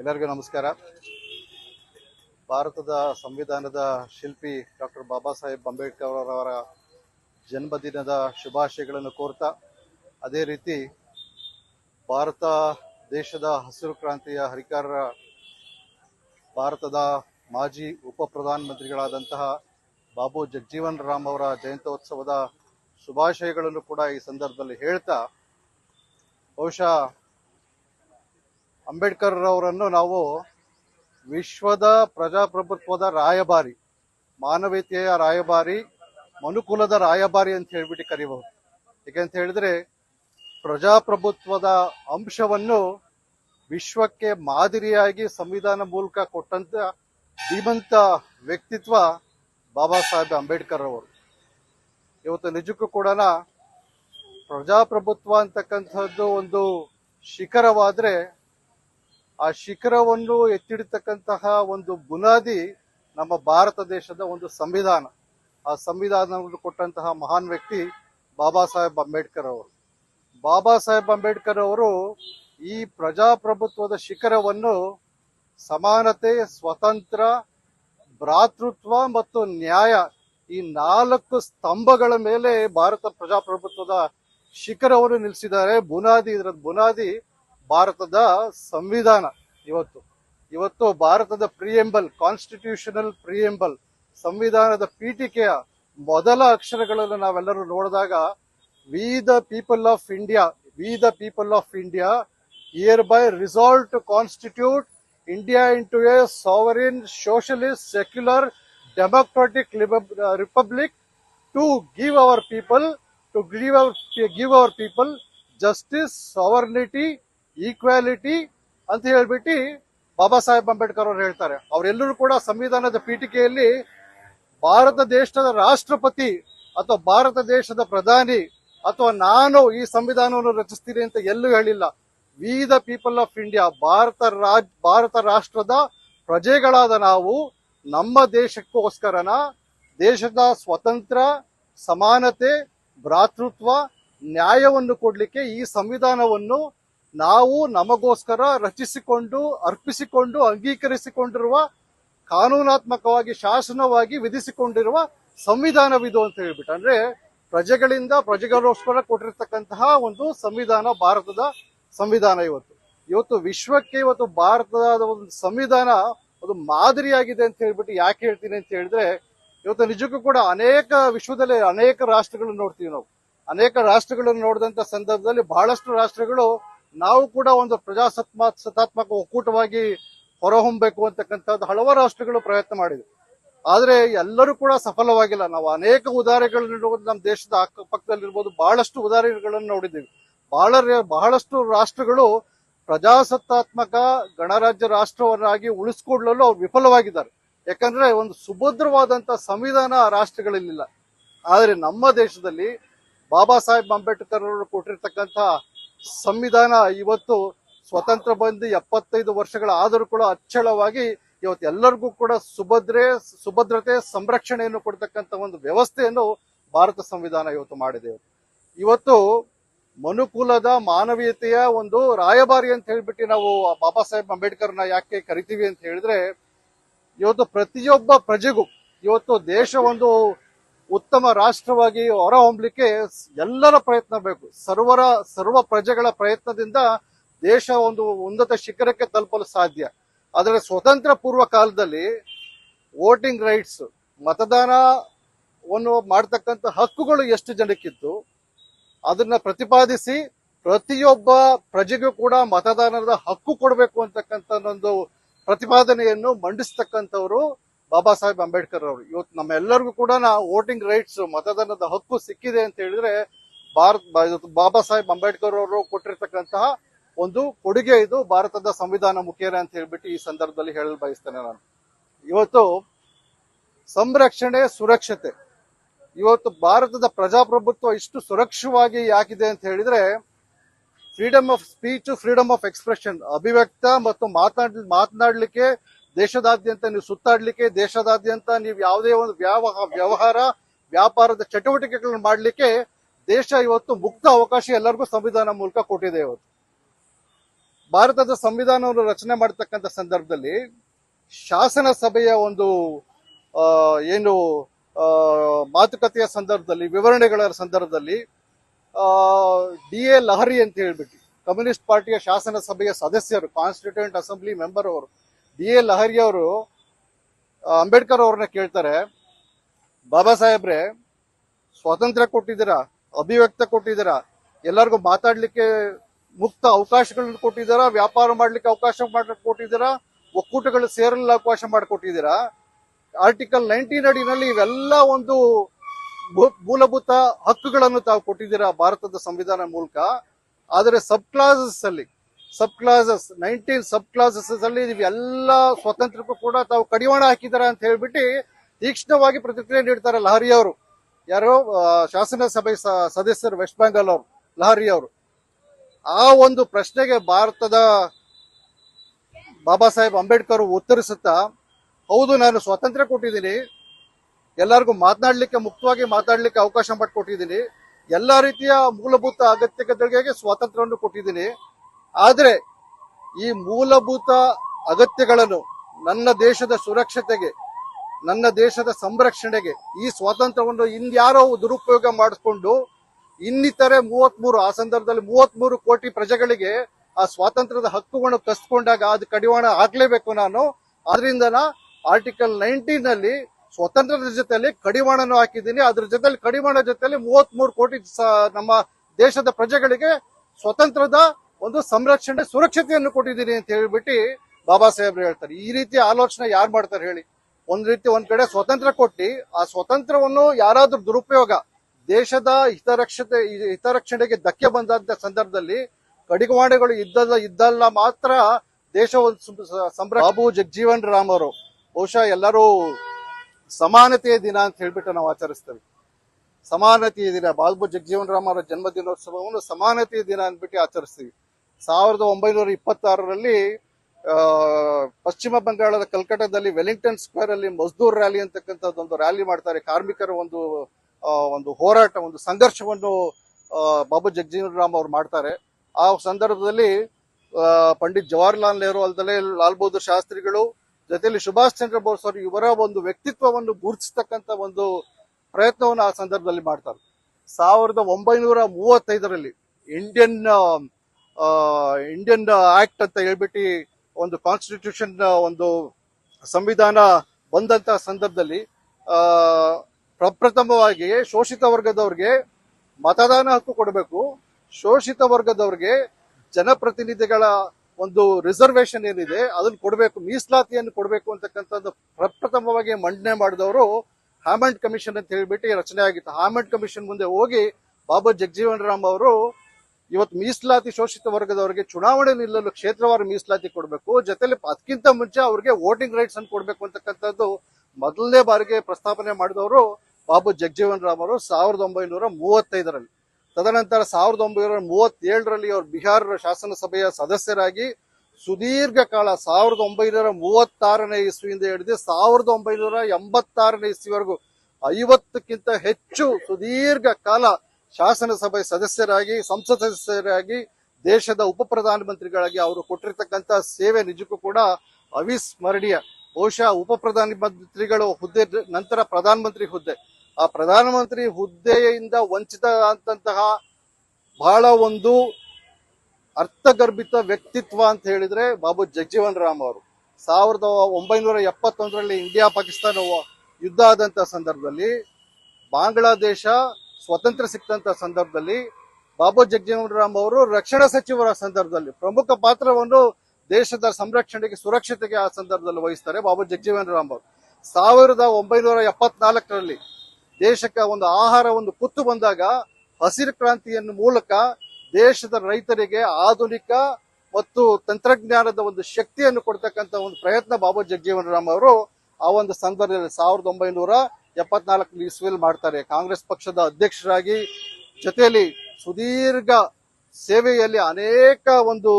ಎಲ್ಲರಿಗೂ ನಮಸ್ಕಾರ. ಭಾರತದ ಸಂವಿಧಾನದ ಶಿಲ್ಪಿ ಡಾಕ್ಟರ್ ಬಾಬಾ ಸಾಹೇಬ್ ಅಂಬೇಡ್ಕರ್ ಅವರ ಜನ್ಮದಿನದ ಶುಭಾಶಯಗಳನ್ನು ಕೋರ್ತಾ, ಅದೇ ರೀತಿ ಭಾರತ ದೇಶದ ಹಸಿರು ಕ್ರಾಂತಿಯ ಹರಿಕಾರರ, ಭಾರತದ ಮಾಜಿ ಉಪ ಪ್ರಧಾನಮಂತ್ರಿಗಳಾದಂತಹ ಬಾಬು ಜಗಜೀವನ್ ರಾಮ್ ಅವರ ಜಯಂತ್ಯೋತ್ಸವದ ಶುಭಾಶಯಗಳನ್ನು ಕೂಡ ಈ ಸಂದರ್ಭದಲ್ಲಿ ಹೇಳ್ತಾ, ಬಹುಶಃ ಅಂಬೇಡ್ಕರ್ ಅವರನ್ನು ನಾವು ವಿಶ್ವದ ಪ್ರಜಾಪ್ರಭುತ್ವದ ರಾಯಭಾರಿ, ಮಾನವೀಯತೆಯ ರಾಯಭಾರಿ, ಮನುಕುಲದ ರಾಯಭಾರಿ ಅಂತ ಹೇಳ್ಬಿಟ್ಟು ಕರಿಬಹುದು. ಏಕೆಂತ ಹೇಳಿದ್ರೆ ಪ್ರಜಾಪ್ರಭುತ್ವದ ಅಂಶವನ್ನು ವಿಶ್ವಕ್ಕೆ ಮಾದರಿಯಾಗಿ ಸಂವಿಧಾನ ಮೂಲಕ ಕೊಟ್ಟಂತ ಧೀಮಂತ ವ್ಯಕ್ತಿತ್ವ ಬಾಬಾ ಸಾಹೇಬ್ ಅಂಬೇಡ್ಕರ್ ಅವರು ಇವತ್ತು ನಿಜಕ್ಕೂ ಕೂಡ ಪ್ರಜಾಪ್ರಭುತ್ವ ಅಂತಕ್ಕಂಥದ್ದು ಒಂದು ಶಿಖರವಾದ್ರೆ ಆ ಶಿಖರವನ್ನು ಎತ್ತಿಡತಕ್ಕಂತಹ ಒಂದು ಬುನಾದಿ ನಮ್ಮ ಭಾರತ ದೇಶದ ಒಂದು ಸಂವಿಧಾನ. ಆ ಸಂವಿಧಾನವನ್ನು ಕೊಟ್ಟಂತಹ ಮಹಾನ್ ವ್ಯಕ್ತಿ ಬಾಬಾ ಸಾಹೇಬ್ ಅಂಬೇಡ್ಕರ್ ಅವರು. ಬಾಬಾ ಸಾಹೇಬ್ ಅಂಬೇಡ್ಕರ್ ಅವರು ಈ ಪ್ರಜಾಪ್ರಭುತ್ವದ ಶಿಖರವನ್ನು ಸಮಾನತೆ, ಸ್ವತಂತ್ರ, ಭ್ರಾತೃತ್ವ ಮತ್ತು ನ್ಯಾಯ ಈ ನಾಲ್ಕು ಸ್ತಂಭಗಳ ಮೇಲೆ ಭಾರತ ಪ್ರಜಾಪ್ರಭುತ್ವದ ಶಿಖರವನ್ನು ನಿಲ್ಲಿಸಿದ್ದಾರೆ. ಬುನಾದಿ ಇದರ ಬುನಾದಿ ಭಾರತದ ಸಂವಿಧಾನ ಇವತ್ತು. ಇವತ್ತು ಭಾರತದ ಪ್ರಿಯೆಂಬಲ್ ಕಾನ್ಸ್ಟಿಟ್ಯೂಷನಲ್ ಪ್ರಿಯೆಂಬಲ್ ಸಂವಿಧಾನದ ಪೀಠಿಕೆಯ ಮೊದಲ ಅಕ್ಷರಗಳನ್ನು ನಾವೆಲ್ಲರೂ ನೋಡಿದಾಗ we the people of India we the people of India year by resolve to constitute India into a sovereign socialist secular democratic republic to give our people to give our give our people justice sovereignty equality ಅಂತ ಹೇಳ್ಬಿಟ್ಟು ಬಾಬಾ ಸಾಹೇಬ್ ಅಂಬೇಡ್ಕರ್ ಅವರು ಹೇಳ್ತಾರೆ. ಅವರೆಲ್ಲರೂ ಕೂಡ ಸಂವಿಧಾನದ ಪೀಠಿಕೆಯಲ್ಲಿ ಭಾರತ ದೇಶದ ರಾಷ್ಟ್ರಪತಿ ಅಥವಾ ಭಾರತ ದೇಶದ ಪ್ರಧಾನಿ ಅಥವಾ ನಾನು ಈ ಸಂವಿಧಾನವನ್ನು ರಚಿಸ್ತೀನಿ ಅಂತ ಎಲ್ಲೂ ಹೇಳಿಲ್ಲ. We the people of India Bharat Raj, Bharat ರಾಷ್ಟ್ರದ ಪ್ರಜೆಗಳಾದ ನಾವು, ನಮ್ಮ ದೇಶಕ್ಕೋಸ್ಕರನ ದೇಶದ ಸ್ವತಂತ್ರ, ಸಮಾನತೆ, ಭ್ರಾತೃತ್ವ, ನ್ಯಾಯವನ್ನು ಕೊಡ್ಲಿಕ್ಕೆ ಈ ಸಂವಿಧಾನವನ್ನು ನಾವು ನಮಗೋಸ್ಕರ ರಚಿಸಿಕೊಂಡು, ಅರ್ಪಿಸಿಕೊಂಡು, ಅಂಗೀಕರಿಸಿಕೊಂಡಿರುವ, ಕಾನೂನಾತ್ಮಕವಾಗಿ, ಶಾಸನವಾಗಿ ವಿಧಿಸಿಕೊಂಡಿರುವ ಸಂವಿಧಾನವಿದು ಅಂತ ಹೇಳ್ಬಿಟ್ಟು. ಅಂದ್ರೆ ಪ್ರಜೆಗಳಿಂದ ಪ್ರಜೆಗಳೋಸ್ಕರ ಕೊಟ್ಟಿರ್ತಕ್ಕಂತಹ ಒಂದು ಸಂವಿಧಾನ, ಭಾರತದ ಸಂವಿಧಾನ ಇವತ್ತು. ಇವತ್ತು ವಿಶ್ವಕ್ಕೆ ಇವತ್ತು ಭಾರತದ ಒಂದು ಸಂವಿಧಾನ ಒಂದು ಮಾದರಿಯಾಗಿದೆ ಅಂತ ಹೇಳ್ಬಿಟ್ಟು ಯಾಕೆ ಹೇಳ್ತೀನಿ ಅಂತ ಹೇಳಿದ್ರೆ, ಇವತ್ತು ನಿಜಕ್ಕೂ ಕೂಡ ಅನೇಕ ವಿಶ್ವದಲ್ಲಿ ಅನೇಕ ರಾಷ್ಟ್ರಗಳನ್ನು ನೋಡ್ತೀವಿ ನಾವು. ಅನೇಕ ರಾಷ್ಟ್ರಗಳನ್ನು ನೋಡಿದಂತ ಸಂದರ್ಭದಲ್ಲಿ ಬಹಳಷ್ಟು ರಾಷ್ಟ್ರಗಳು ನಾವು ಕೂಡ ಒಂದು ಪ್ರಜಾಸತ್ತಾತ್ಮಕ ಸತ್ತಾತ್ಮಕ ಒಕ್ಕೂಟವಾಗಿ ಹೊರಹೊಮ್ಮಬೇಕು ಅಂತಕ್ಕಂಥದ್ದು ಹಲವಾರು ರಾಷ್ಟ್ರಗಳು ಪ್ರಯತ್ನ ಮಾಡಿದೆ. ಆದರೆ ಎಲ್ಲರೂ ಕೂಡ ಸಫಲವಾಗಿಲ್ಲ. ನಾವು ಅನೇಕ ಉದಾಹರಣೆಗಳನ್ನು ನಮ್ಮ ದೇಶದ ಅಕ್ಕಪಕ್ಕದಲ್ಲಿರ್ಬೋದು ಬಹಳಷ್ಟು ಉದಾಹರಣೆಗಳನ್ನು ನೋಡಿದ್ದೀವಿ. ಬಹಳ ಬಹಳಷ್ಟು ರಾಷ್ಟ್ರಗಳು ಪ್ರಜಾಸತ್ತಾತ್ಮಕ ಗಣರಾಜ್ಯ ರಾಷ್ಟ್ರವನ್ನಾಗಿ ಉಳಿಸ್ಕೊಡ್ಲಲು ಅವ್ರು ವಿಫಲವಾಗಿದ್ದಾರೆ. ಯಾಕಂದ್ರೆ ಒಂದು ಸುಭದ್ರವಾದಂಥ ಸಂವಿಧಾನ ಆ ರಾಷ್ಟ್ರಗಳಲ್ಲಿಲ್ಲ. ಆದ್ರೆ ನಮ್ಮ ದೇಶದಲ್ಲಿ ಬಾಬಾ ಸಾಹೇಬ್ ಅಂಬೇಡ್ಕರ್ ಅವರು ಕೊಟ್ಟಿರ್ತಕ್ಕಂಥ ಸಂವಿಧಾನ ಇವತ್ತು ಸ್ವತಂತ್ರ ಬಂದು ಎಪ್ಪತ್ತೈದು ವರ್ಷಗಳ ಆದರೂ ಕೂಡ ಅಚ್ಚಳವಾಗಿ ಇವತ್ತು ಎಲ್ಲರಿಗೂ ಕೂಡ ಸುಭದ್ರೆ, ಸುಭದ್ರತೆ ಸಂರಕ್ಷಣೆಯನ್ನು ಕೊಡ್ತಕ್ಕಂಥ ಒಂದು ವ್ಯವಸ್ಥೆಯನ್ನು ಭಾರತ ಸಂವಿಧಾನ ಇವತ್ತು ಮಾಡಿದೆ. ಇವತ್ತು ಮನುಕುಲದ ಮಾನವೀಯತೆಯ ಒಂದು ರಾಯಭಾರಿ ಅಂತ ಹೇಳ್ಬಿಟ್ಟು ನಾವು ಬಾಬಾ ಸಾಹೇಬ್ ಅಂಬೇಡ್ಕರ್ನ ಯಾಕೆ ಕರಿತೀವಿ ಅಂತ ಹೇಳಿದ್ರೆ, ಇವತ್ತು ಪ್ರತಿಯೊಬ್ಬ ಪ್ರಜೆಗೂ ಇವತ್ತು ದೇಶ ಒಂದು ಉತ್ತಮ ರಾಷ್ಟ್ರವಾಗಿ ಹೊರಹೊಮ್ಮಲಿಕ್ಕೆ ಎಲ್ಲರ ಪ್ರಯತ್ನ ಬೇಕು. ಸರ್ವರ, ಸರ್ವ ಪ್ರಜೆಗಳ ಪ್ರಯತ್ನದಿಂದ ದೇಶ ಒಂದು ಉನ್ನತ ಶಿಖರಕ್ಕೆ ತಲುಪಲು ಸಾಧ್ಯ. ಆದರೆ ಸ್ವತಂತ್ರ ಪೂರ್ವ ಕಾಲದಲ್ಲಿ ವೋಟಿಂಗ್ ರೈಟ್ಸ್ ಮತದಾನವನ್ನು ಮಾಡ್ತಕ್ಕಂಥ ಹಕ್ಕುಗಳು ಎಷ್ಟು ಜನಕ್ಕಿತ್ತು, ಅದನ್ನ ಪ್ರತಿಪಾದಿಸಿ ಪ್ರತಿಯೊಬ್ಬ ಪ್ರಜೆಗೂ ಕೂಡ ಮತದಾನದ ಹಕ್ಕು ಕೊಡಬೇಕು ಅಂತಕ್ಕಂಥ ಒಂದು ಪ್ರತಿಪಾದನೆಯನ್ನು ಮಂಡಿಸ್ತಕ್ಕಂಥವ್ರು ಬಾಬಾ ಸಾಹೇಬ್ ಅಂಬೇಡ್ಕರ್ ಅವರು. ಇವತ್ತು ನಮ್ಮೆಲ್ಲರಿಗೂ ಕೂಡ ವೋಟಿಂಗ್ ರೈಟ್ಸ್, ಮತದಾನದ ಹಕ್ಕು ಸಿಕ್ಕಿದೆ ಅಂತ ಹೇಳಿದ್ರೆ, ಭಾರತ ಬಾಬಾ ಸಾಹೇಬ್ ಅಂಬೇಡ್ಕರ್ ಅವರು ಕೊಟ್ಟಿರ್ತಕ್ಕಂತಹ ಒಂದು ಕೊಡುಗೆ ಇದು ಭಾರತದ ಸಂವಿಧಾನ ಮುಖೇನ ಅಂತ ಹೇಳ್ಬಿಟ್ಟು ಈ ಸಂದರ್ಭದಲ್ಲಿ ಹೇಳಲು ಬಯಸ್ತೇನೆ ನಾನು. ಇವತ್ತು ಸಂರಕ್ಷಣೆ, ಸುರಕ್ಷತೆ. ಇವತ್ತು ಭಾರತದ ಪ್ರಜಾಪ್ರಭುತ್ವ ಇಷ್ಟು ಸುರಕ್ಷವಾಗಿ ಯಾಕಿದೆ ಅಂತ ಹೇಳಿದ್ರೆ freedom of speech freedom of expression ಅಭಿವ್ಯಕ್ತ ಮತ್ತು ಮಾತನಾಡ್, ಮಾತನಾಡ್ಲಿಕ್ಕೆ ದೇಶದಾದ್ಯಂತ ನೀವು ಸುತ್ತಾಡ್ಲಿಕ್ಕೆ, ದೇಶದಾದ್ಯಂತ ನೀವು ಯಾವುದೇ ಒಂದು ವ್ಯಾವ, ವ್ಯವಹಾರ, ವ್ಯಾಪಾರದ ಚಟುವಟಿಕೆಗಳನ್ನು ಮಾಡಲಿಕ್ಕೆ ದೇಶ ಇವತ್ತು ಮುಕ್ತ ಅವಕಾಶ ಎಲ್ಲರಿಗೂ ಸಂವಿಧಾನ ಮೂಲಕ ಕೊಟ್ಟಿದೆ ಇವತ್ತು. ಭಾರತದ ಸಂವಿಧಾನವನ್ನು ರಚನೆ ಮಾಡತಕ್ಕಂತ ಸಂದರ್ಭದಲ್ಲಿ ಶಾಸನ ಸಭೆಯ ಒಂದು ಏನು ಮಾತುಕತೆಯ ಸಂದರ್ಭದಲ್ಲಿ, ವಿವರಣೆಗಳ ಸಂದರ್ಭದಲ್ಲಿ ಡಿ ಎ ಲಹರಿ ಅಂತ ಹೇಳ್ಬಿಟ್ಟು, ಕಮ್ಯುನಿಸ್ಟ್ ಪಾರ್ಟಿಯ ಶಾಸನ ಸಭೆಯ ಸದಸ್ಯರು ಕಾನ್ಸ್ಟಿಟ್ಯೂಂಟ್ ಅಸೆಂಬ್ಲಿ ಮೆಂಬರ್ ಅವರು ಡಿ ಎ ಲಹರಿ ಅವರು ಅಂಬೇಡ್ಕರ್ ಅವ್ರನ್ನ ಕೇಳ್ತಾರೆ, ಬಾಬಾ ಸಾಹೇಬ್ರೆ, ಸ್ವಾತಂತ್ರ್ಯ ಕೊಟ್ಟಿದ್ದೀರಾ? ಅಭಿವ್ಯಕ್ತ ಕೊಟ್ಟಿದ್ದೀರಾ? ಎಲ್ಲರಿಗೂ ಮಾತಾಡ್ಲಿಕ್ಕೆ ಮುಕ್ತ ಅವಕಾಶಗಳನ್ನು ಕೊಟ್ಟಿದ್ದೀರಾ? ವ್ಯಾಪಾರ ಮಾಡ್ಲಿಕ್ಕೆ ಅವಕಾಶ ಕೊಟ್ಟಿದ್ದೀರಾ? ಒಕ್ಕೂಟಗಳು ಸೇರಲು ಅವಕಾಶ ಮಾಡಿಕೊಟ್ಟಿದ್ದೀರಾ? ಆರ್ಟಿಕಲ್ ನೈನ್ಟೀನ್ ಅಡಿನಲ್ಲಿ ಇವೆಲ್ಲ ಒಂದು ಮೂಲಭೂತ ಹಕ್ಕುಗಳನ್ನು ತಾವು ಕೊಟ್ಟಿದ್ದೀರಾ ಭಾರತದ ಸಂವಿಧಾನ ಮೂಲಕ. ಆದರೆ ಸಬ್ ಕ್ಲಾಸಸ್ ಅಲ್ಲಿ sub clauses nineteen sub clauses ಅಲ್ಲಿ ಎಲ್ಲ ಸ್ವಾತಂತ್ರ್ಯಕ್ಕೂ ಕೂಡ ತಾವು ಕಡಿವಾಣ ಹಾಕಿದ್ದಾರೆ ಅಂತ ಹೇಳ್ಬಿಟ್ಟು ತೀಕ್ಷ್ಣವಾಗಿ ಪ್ರತಿಕ್ರಿಯೆ ನೀಡ್ತಾರೆ ಲಹರಿ ಅವರು. ಯಾರೋ ಶಾಸನ ಸಭೆ ಸದಸ್ಯರು, ವೆಸ್ಟ್ ಬೆಂಗಾಲ್ ಅವರು, ಲಹರಿ ಅವರು. ಆ ಒಂದು ಪ್ರಶ್ನೆಗೆ ಭಾರತದ ಬಾಬಾ ಸಾಹೇಬ್ ಅಂಬೇಡ್ಕರ್ ಉತ್ತರಿಸುತ್ತಾ, ಹೌದು, ನಾನು ಸ್ವಾತಂತ್ರ್ಯ ಕೊಟ್ಟಿದ್ದೀನಿ. ಎಲ್ಲರಿಗೂ ಮಾತನಾಡಲಿಕ್ಕೆ ಮುಕ್ತವಾಗಿ ಮಾತಾಡಲಿಕ್ಕೆ ಅವಕಾಶ ಮಾಡಿಕೊಟ್ಟಿದ್ದೀನಿ. ಎಲ್ಲ ರೀತಿಯ ಮೂಲಭೂತ ಅಗತ್ಯತೆಗಳಿಗೆ ಸ್ವಾತಂತ್ರ್ಯವನ್ನು ಕೊಟ್ಟಿದ್ದೀನಿ. ಆದ್ರೆ ಈ ಮೂಲಭೂತ ಅಗತ್ಯಗಳನ್ನು ನನ್ನ ದೇಶದ ಸುರಕ್ಷತೆಗೆ, ನನ್ನ ದೇಶದ ಸಂರಕ್ಷಣೆಗೆ, ಈ ಸ್ವಾತಂತ್ರ್ಯವನ್ನು ಇನ್ಯಾರೋ ದುರುಪಯೋಗ ಮಾಡಿಕೊಂಡು ಇನ್ನಿತರೆ ಮೂವತ್ಮೂರು, ಆ ಸಂದರ್ಭದಲ್ಲಿ ಮೂವತ್ಮೂರು ಕೋಟಿ ಪ್ರಜೆಗಳಿಗೆ ಆ ಸ್ವಾತಂತ್ರ್ಯದ ಹಕ್ಕುಗಳನ್ನು ಕಸ್ಕೊಂಡಾಗ ಅದು ಕಡಿವಾಣ ಆಗ್ಲೇಬೇಕು ನಾನು. ಅದರಿಂದ ಆರ್ಟಿಕಲ್ ನೈನ್ಟೀನ್ನಲ್ಲಿ ಸ್ವಾತಂತ್ರ್ಯದ ಜೊತೆಯಲ್ಲಿ ಕಡಿವಾಣನು ಹಾಕಿದ್ದೀನಿ. ಅದ್ರ ಜೊತೆಯಲ್ಲಿ ಕಡಿವಾಣ ಜೊತೆಯಲ್ಲಿ ಮೂವತ್ಮೂರು ಕೋಟಿ ನಮ್ಮ ದೇಶದ ಪ್ರಜೆಗಳಿಗೆ ಸ್ವತಂತ್ರದ ಒಂದು ಸಂರಕ್ಷಣೆ ಸುರಕ್ಷತೆಯನ್ನು ಕೊಟ್ಟಿದ್ದೀನಿ ಅಂತ ಹೇಳ್ಬಿಟ್ಟು ಬಾಬಾ ಸಾಹೇಬ್ರು ಹೇಳ್ತಾರೆ. ಈ ರೀತಿ ಆಲೋಚನೆ ಯಾರು ಮಾಡ್ತಾರೆ ಹೇಳಿ? ಒಂದ್ ರೀತಿ ಒಂದ್ ಕಡೆ ಸ್ವತಂತ್ರ ಕೊಟ್ಟು, ಆ ಸ್ವತಂತ್ರವನ್ನು ಯಾರಾದ್ರೂ ದುರುಪಯೋಗ, ದೇಶದ ಹಿತರಕ್ಷತೆ, ಹಿತರಕ್ಷಣೆಗೆ ಧಕ್ಕೆ ಬಂದಂತ ಸಂದರ್ಭದಲ್ಲಿ ಕಡಿಗವಾಣಿಗಳು ಇದ್ದಲ್ಲ ಇದ್ದಲ್ಲ ಮಾತ್ರ ದೇಶ ಒಂದು ಸಂ- ಸ- ಸಂರ ಬಾಬು ಜಗಜೀವನ್ ರಾಮ್ ಅವರು, ಬಹುಶಃ ಎಲ್ಲರೂ ಸಮಾನತೆಯ ದಿನ ಅಂತ ಹೇಳ್ಬಿಟ್ಟು ನಾವು ಆಚರಿಸ್ತೇವೆ. ಸಮಾನತೆಯ ದಿನ, ಬಾಬು ಜಗಜೀವನ್ ರಾಮ್ ಅವರ ಜನ್ಮ ದಿನೋತ್ಸವವನ್ನು ಸಮಾನತೆಯ ದಿನ ಅಂದ್ಬಿಟ್ಟು ಆಚರಿಸ್ತೀವಿ. ಸಾವಿರದ ಒಂಬೈನೂರ ಇಪ್ಪತ್ತಾರರಲ್ಲಿ ಪಶ್ಚಿಮ ಬಂಗಾಳದ ಕಲ್ಕಟ್ಟಾದಲ್ಲಿ ವೆಲಿಂಗ್ಟನ್ ಸ್ಕ್ವೇರ್ ಅಲ್ಲಿ ಮಜ್ದೂರ್ ರ್ಯಾಲಿ ಅಂತಕ್ಕಂಥದ್ದು ಒಂದು ರ್ಯಾಲಿ ಮಾಡ್ತಾರೆ. ಕಾರ್ಮಿಕರ ಒಂದು ಒಂದು ಹೋರಾಟ, ಒಂದು ಸಂಘರ್ಷವನ್ನು ಬಾಬು ಜಗಜೀವನ್ ರಾಮ್ ಅವರು ಮಾಡ್ತಾರೆ. ಆ ಸಂದರ್ಭದಲ್ಲಿ ಪಂಡಿತ್ ಜವಾಹರ್ಲಾಲ್ ನೆಹರು ಅಲ್ಲದೆ ಲಾಲ್ ಬಹದ್ದೂರ್ ಶಾಸ್ತ್ರಿಗಳು, ಜೊತೆಯಲ್ಲಿ ಸುಭಾಷ್ ಚಂದ್ರ ಬೋಸ್ ಅವರು ಇವರ ಒಂದು ವ್ಯಕ್ತಿತ್ವವನ್ನು ಗುರುತಿಸ್ತಕ್ಕಂಥ ಒಂದು ಪ್ರಯತ್ನವನ್ನು ಆ ಸಂದರ್ಭದಲ್ಲಿ ಮಾಡ್ತಾರೆ. ಸಾವಿರದ ಒಂಬೈನೂರ ಮೂವತ್ತೈದರಲ್ಲಿ ಇಂಡಿಯನ್ ಇಂಡಿಯನ್ ಆಕ್ಟ್ ಅಂತ ಹೇಳ್ಬಿಟ್ಟು ಒಂದು ಕಾನ್ಸ್ಟಿಟ್ಯೂಷನ್ ಒಂದು ಸಂವಿಧಾನ ಬಂದಂತ ಸಂದರ್ಭದಲ್ಲಿ ಪ್ರಪ್ರಥಮವಾಗಿ ಶೋಷಿತ ವರ್ಗದವ್ರಿಗೆ ಮತದಾನ ಹಕ್ಕು ಕೊಡಬೇಕು. ಶೋಷಿತ ವರ್ಗದವ್ರಿಗೆ ಜನಪ್ರತಿನಿಧಿಗಳ ಒಂದು ರಿಸರ್ವೇಶನ್ ಏನಿದೆ, ಅದನ್ನ ಕೊಡಬೇಕು, ಮೀಸಲಾತಿಯನ್ನು ಕೊಡಬೇಕು ಅಂತಕ್ಕಂಥದ್ದು ಪ್ರಪ್ರಥಮವಾಗಿ ಮಂಡನೆ ಮಾಡಿದವರು ಹ್ಯಾಮಂಡ್ ಕಮಿಷನ್ ಅಂತ ಹೇಳಿಬಿಟ್ಟು ರಚನೆ ಆಗಿತ್ತು. ಹ್ಯಾಮಂಡ್ ಕಮಿಷನ್ ಮುಂದೆ ಹೋಗಿ ಬಾಬಾ ಜಗಜೀವನ್ ರಾಮ್ ಅವರು ಇವತ್ತು ಮೀಸಲಾತಿ ಶೋಷಿತ ವರ್ಗದವರಿಗೆ ಚುನಾವಣೆ ನಿಲ್ಲಲು ಕ್ಷೇತ್ರವಾರು ಮೀಸಲಾತಿ ಕೊಡಬೇಕು, ಜೊತೆಲಿ ಅದಕ್ಕಿಂತ ಮುಂಚೆ ಅವರಿಗೆ ವೋಟಿಂಗ್ ರೈಟ್ಸ್ ಅನ್ನು ಕೊಡಬೇಕು ಅಂತಕ್ಕಂಥದ್ದು ಮೊದಲನೇ ಬಾರಿಗೆ ಪ್ರಸ್ತಾಪನೆ ಮಾಡಿದವರು ಬಾಬು ಜಗಜೀವನ್ ರಾಮ್ ಅವರು ಸಾವಿರದ ಒಂಬೈನೂರ ಮೂವತ್ತೈದರಲ್ಲಿ. ತದನಂತರ ಸಾವಿರದ ಒಂಬೈನೂರ ಮೂವತ್ತೇಳರಲ್ಲಿ ಅವರು ಬಿಹಾರ ಶಾಸನಸಭೆಯ ಸದಸ್ಯರಾಗಿ ಸುದೀರ್ಘ ಕಾಲ ಸಾವಿರದ ಒಂಬೈನೂರ ಮೂವತ್ತಾರನೇ ಇಸ್ವಿಯಿಂದ ಹಿಡಿದು ಸಾವಿರದ ಒಂಬೈನೂರ ಎಂಬತ್ತಾರನೇ ಇಸ್ವಿವರೆಗೂ ಐವತ್ತಕ್ಕಿಂತ ಹೆಚ್ಚು ಸುದೀರ್ಘ ಕಾಲ ಶಾಸನ ಸಭೆ ಸದಸ್ಯರಾಗಿ, ಸಂಸತ್ ಸದಸ್ಯರಾಗಿ, ದೇಶದ ಉಪ ಪ್ರಧಾನಮಂತ್ರಿಗಳಾಗಿ ಅವರು ಕೊಟ್ಟಿರ್ತಕ್ಕಂಥ ಸೇವೆ ನಿಜಕ್ಕೂ ಕೂಡ ಅವಿಸ್ಮರಣೀಯ. ಬಹುಶಃ ಉಪ ಪ್ರಧಾನಮಂತ್ರಿಗಳು ಹುದ್ದೆ, ನಂತರ ಪ್ರಧಾನಮಂತ್ರಿ ಹುದ್ದೆ. ಆ ಪ್ರಧಾನಮಂತ್ರಿ ಹುದ್ದೆಯಿಂದ ವಂಚಿತ ಆದಂತಹ ಬಹಳ ಒಂದು ಅರ್ಥಗರ್ಭಿತ ವ್ಯಕ್ತಿತ್ವ ಅಂತ ಹೇಳಿದ್ರೆ ಬಾಬು ಜಗಜೀವನ್ ರಾಮ್ ಅವರು. ಸಾವಿರದ ಒಂಬೈನೂರ ಎಪ್ಪತ್ತೊಂದರಲ್ಲಿ ಇಂಡಿಯಾ ಪಾಕಿಸ್ತಾನ ಯುದ್ಧ ಆದಂಥ ಸಂದರ್ಭದಲ್ಲಿ ಬಾಂಗ್ಲಾದೇಶ ಸ್ವತಂತ್ರ ಸಿಕ್ಕಂತ ಸಂದರ್ಭದಲ್ಲಿ ಬಾಬು ಜಗಜೀವನ್ ರಾಮ್ ಅವರು ರಕ್ಷಣಾ ಸಚಿವರ ಸಂದರ್ಭದಲ್ಲಿ ಪ್ರಮುಖ ಪಾತ್ರವನ್ನು ದೇಶದ ಸಂರಕ್ಷಣೆಗೆ, ಸುರಕ್ಷತೆಗೆ ಆ ಸಂದರ್ಭದಲ್ಲಿ ವಹಿಸ್ತಾರೆ ಬಾಬು ಜಗಜೀವನ್ ರಾಮ್ ಅವರು. ಸಾವಿರದ ಒಂಬೈನೂರ ಎಪ್ಪತ್ನಾಲ್ಕರಲ್ಲಿ ದೇಶಕ್ಕೆ ಒಂದು ಆಹಾರ, ಒಂದು ಕುತ್ತು ಬಂದಾಗ ಹಸಿರು ಕ್ರಾಂತಿಯನ್ನು ಮೂಲಕ ದೇಶದ ರೈತರಿಗೆ ಆಧುನಿಕ ಮತ್ತು ತಂತ್ರಜ್ಞಾನದ ಒಂದು ಶಕ್ತಿಯನ್ನು ಕೊಡ್ತಕ್ಕಂಥ ಒಂದು ಪ್ರಯತ್ನ ಬಾಬು ಜಗಜೀವನ್ ರಾಮ್ ಅವರು ಆ ಒಂದು ಸಂದರ್ಭದಲ್ಲಿ ಸಾವಿರದ ಒಂಬೈನೂರ ಎಪ್ಪತ್ನಾಲ್ಕು ಇಸ್ವಿಲ್ ಮಾಡ್ತಾರೆ. ಕಾಂಗ್ರೆಸ್ ಪಕ್ಷದ ಅಧ್ಯಕ್ಷರಾಗಿ ಜೊತೆಯಲ್ಲಿ ಸುದೀರ್ಘ ಸೇವೆಯಲ್ಲಿ ಅನೇಕ ಒಂದು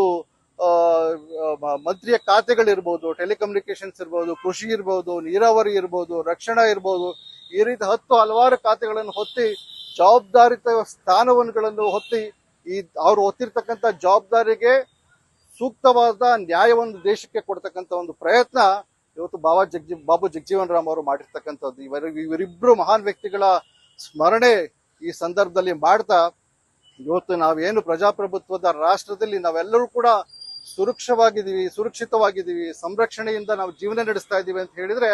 ಮಂತ್ರಿಯ ಖಾತೆಗಳಿರ್ಬೋದು ಟೆಲಿಕಮ್ಯುನಿಕೇಶನ್ಸ್ ಇರ್ಬೋದು, ಕೃಷಿ ಇರ್ಬೋದು, ನೀರಾವರಿ ಇರ್ಬೋದು, ರಕ್ಷಣಾ ಇರ್ಬೋದು, ಈ ರೀತಿ ಹತ್ತು ಹಲವಾರು ಖಾತೆಗಳನ್ನು ಹೊತ್ತಿ ಜವಾಬ್ದಾರಿತ ಸ್ಥಾನವನ್ನುಗಳನ್ನು ಹೊತ್ತಿ ಈ ಅವರು ಹೊತ್ತಿರ್ತಕ್ಕಂಥ ಜವಾಬ್ದಾರಿಗೆ ಸೂಕ್ತವಾದ ನ್ಯಾಯವನ್ನು ದೇಶಕ್ಕೆ ಕೊಡ್ತಕ್ಕಂಥ ಒಂದು ಪ್ರಯತ್ನ ಇವತ್ತು ಬಾಬಾ ಜಗ್ಜಿ ಬಾಬು ಜಗಜೀವನ್ ರಾಮ್ ಅವರು ಮಾಡಿರ್ತಕ್ಕಂಥದ್ದು, ಇವರ ಇವರಿಬ್ಬರು ಮಹಾನ್ ವ್ಯಕ್ತಿಗಳ ಸ್ಮರಣೆ ಈ ಸಂದರ್ಭದಲ್ಲಿ ಮಾಡ್ತಾ, ಇವತ್ತು ನಾವೇನು ಪ್ರಜಾಪ್ರಭುತ್ವದ ರಾಷ್ಟ್ರದಲ್ಲಿ ನಾವೆಲ್ಲರೂ ಕೂಡ ಸುರಕ್ಷವಾಗಿದ್ದೀವಿ, ಸುರಕ್ಷಿತವಾಗಿದ್ದೀವಿ, ಸಂರಕ್ಷಣೆಯಿಂದ ನಾವು ಜೀವನ ನಡೆಸ್ತಾ ಇದ್ದೀವಿ ಅಂತ ಹೇಳಿದ್ರೆ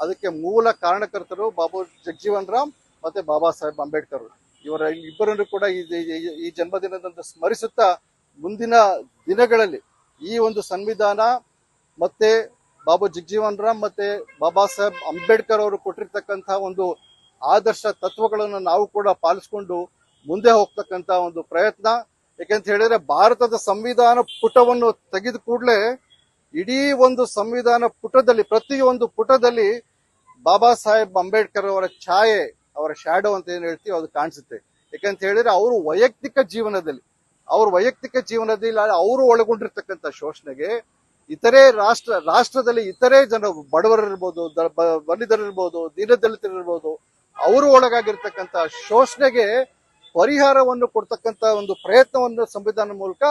ಅದಕ್ಕೆ ಮೂಲ ಕಾರಣಕರ್ತರು ಬಾಬು ಜಗಜೀವನ್ ರಾಮ್ ಮತ್ತೆ ಬಾಬಾ ಸಾಹೇಬ್ ಅಂಬೇಡ್ಕರ್. ಇವರ ಇಬ್ಬರನ್ನು ಕೂಡ ಈ ಜನ್ಮದಿನದಂದು ಸ್ಮರಿಸುತ್ತಾ ಮುಂದಿನ ದಿನಗಳಲ್ಲಿ ಈ ಒಂದು ಸಂವಿಧಾನ ಮತ್ತೆ ಬಾಬು ಜಗಜೀವನ್ ರಾಮ್ ಮತ್ತೆ ಬಾಬಾ ಸಾಹೇಬ್ ಅಂಬೇಡ್ಕರ್ ಅವರು ಕೊಟ್ಟಿರ್ತಕ್ಕಂತಹ ಒಂದು ಆದರ್ಶ ತತ್ವಗಳನ್ನು ನಾವು ಕೂಡ ಪಾಲಿಸ್ಕೊಂಡು ಮುಂದೆ ಹೋಗ್ತಕ್ಕಂತ ಒಂದು ಪ್ರಯತ್ನ. ಯಾಕೆಂತ ಹೇಳಿದ್ರೆ ಭಾರತದ ಸಂವಿಧಾನ ಪುಟವನ್ನು ತೆಗೆದು ಕೂಡಲೇ ಇಡೀ ಒಂದು ಸಂವಿಧಾನ ಪುಟದಲ್ಲಿ ಪ್ರತಿಯೊಂದು ಪುಟದಲ್ಲಿ ಬಾಬಾ ಸಾಹೇಬ್ ಅಂಬೇಡ್ಕರ್ ಅವರ ಛಾಯೆ, ಅವರ ಶ್ಯಾಡೋ ಅಂತ ಏನು ಹೇಳ್ತೀವಿ ಅದು ಕಾಣಿಸುತ್ತೆ. ಯಾಕಂತ ಹೇಳಿದ್ರೆ ಅವರು ವೈಯಕ್ತಿಕ ಜೀವನದಲ್ಲಿ, ಅವ್ರ ವೈಯಕ್ತಿಕ ಜೀವನದಲ್ಲಿ ಅವರು ಒಳಗೊಂಡಿರ್ತಕ್ಕಂಥ ಶೋಷಣೆಗೆ ಇತರೆ ರಾಷ್ಟ್ರ, ರಾಷ್ಟ್ರದಲ್ಲಿ ಇತರೆ ಜನ ಬಡವರಿರ್ಬೋದು, ದ- ಬ- ಬಲಿದರಿರ್ಬೋದು, ದೀನದಲಿತರಿರ್ಬೋದು, ಅವರು ಒಳಗಾಗಿರ್ತಕ್ಕಂಥ ಶೋಷಣೆಗೆ ಪರಿಹಾರವನ್ನು ಕೊಡ್ತಕ್ಕಂಥ ಒಂದು ಪ್ರಯತ್ನವನ್ನು ಸಂವಿಧಾನ ಮೂಲಕ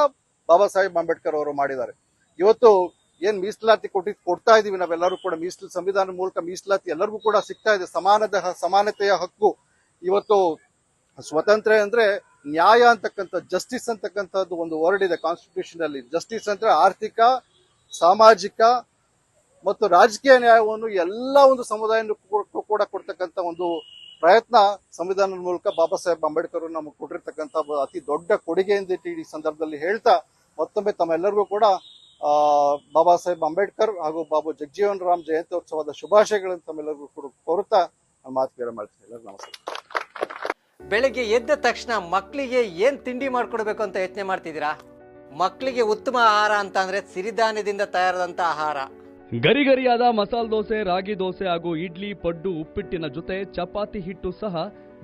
ಬಾಬಾ ಸಾಹೇಬ್ ಅಂಬೇಡ್ಕರ್ ಅವರು ಮಾಡಿದ್ದಾರೆ. ಇವತ್ತು ಏನ್ ಮೀಸಲಾತಿ ಕೊಟ್ಟಿ, ಕೊಡ್ತಾ ಇದೀವಿ ನಾವೆಲ್ಲರೂ ಕೂಡ, ಮೀಸಲು ಸಂವಿಧಾನ ಮೂಲಕ ಮೀಸಲಾತಿ ಎಲ್ಲರಿಗೂ ಕೂಡ ಸಿಗ್ತಾ ಇದೆ. ಸಮಾನದ ಸಮಾನತೆಯ ಹಕ್ಕು. ಇವತ್ತು ಸ್ವತಂತ್ರ ಅಂದ್ರೆ ನ್ಯಾಯ ಅಂತಕ್ಕಂಥ ಜಸ್ಟಿಸ್ ಅಂತಕ್ಕಂಥದ್ದು ಒಂದು ವರ್ಡ್ ಇದೆ ಕಾನ್ಸ್ಟಿಟ್ಯೂಷನ್ ಅಲ್ಲಿ. ಜಸ್ಟಿಸ್ ಅಂದ್ರೆ ಆರ್ಥಿಕ ಸಾಮಾಜಿಕ ಮತ್ತು ರಾಜಕೀಯ ನ್ಯಾಯವನ್ನು ಎಲ್ಲ ಒಂದು ಸಮುದಾಯಕ್ಕೂ ಕೂಡ ಕೊಡ್ತಕ್ಕಂಥ ಒಂದು ಪ್ರಯತ್ನ ಸಂವಿಧಾನದ ಮೂಲಕ ಬಾಬಾ ಸಾಹೇಬ್ ಅಂಬೇಡ್ಕರ್ ನಮಗೆ ಕೊಟ್ಟಿರ್ತಕ್ಕಂಥ ಅತಿ ದೊಡ್ಡ ಕೊಡುಗೆ ಎಂದು ಈ ಸಂದರ್ಭದಲ್ಲಿ ಹೇಳ್ತಾ, ಮತ್ತೊಮ್ಮೆ ತಮ್ಮೆಲ್ಲರಿಗೂ ಕೂಡ ಬಾಬಾ ಸಾಹೇಬ್ ಅಂಬೇಡ್ಕರ್ ಹಾಗೂ ಬಾಬು ಜಗಜೀವನ್ ರಾಮ್ ಜಯಂತ್ಯೋತ್ಸವದ ಶುಭಾಶಯಗಳನ್ನು ತಮ್ಮೆಲ್ಲರಿಗೂ ಕೂಡ ಕೋರುತ್ತಾ ನಾನು ಮಾತು ಬೇರೆ ಮಾಡ್ತೀನಿ. ಎಲ್ಲರೂ ನಮಸ್ಕಾರ. ಬೆಳಗ್ಗೆ ಎದ್ದ ತಕ್ಷಣ ಮಕ್ಕಳಿಗೆ ಏನು ತಿಂಡಿ ಮಾಡ್ಕೊಡ್ಬೇಕು ಅಂತ ಯತ್ನೆ ಮಾಡ್ತಿದ್ದೀರಾ? ಮಕ್ಕಳಿಗೆ ಉತ್ತಮ ಆಹಾರ ಅಂತ ಅಂದ್ರೆ ಸಿರಿಧಾನ್ಯದಿಂದ ತಯಾರಾದಂಥ ಆಹಾರ. ಗರಿಗರಿಯಾದ ಮಸಾಲೆ ದೋಸೆ, ರಾಗಿ ದೋಸೆ ಹಾಗೂ ಇಡ್ಲಿ, ಪಡ್ಡು, ಉಪ್ಪಿಟ್ಟಿನ ಜೊತೆ ಚಪಾತಿ ಹಿಟ್ಟು ಸಹ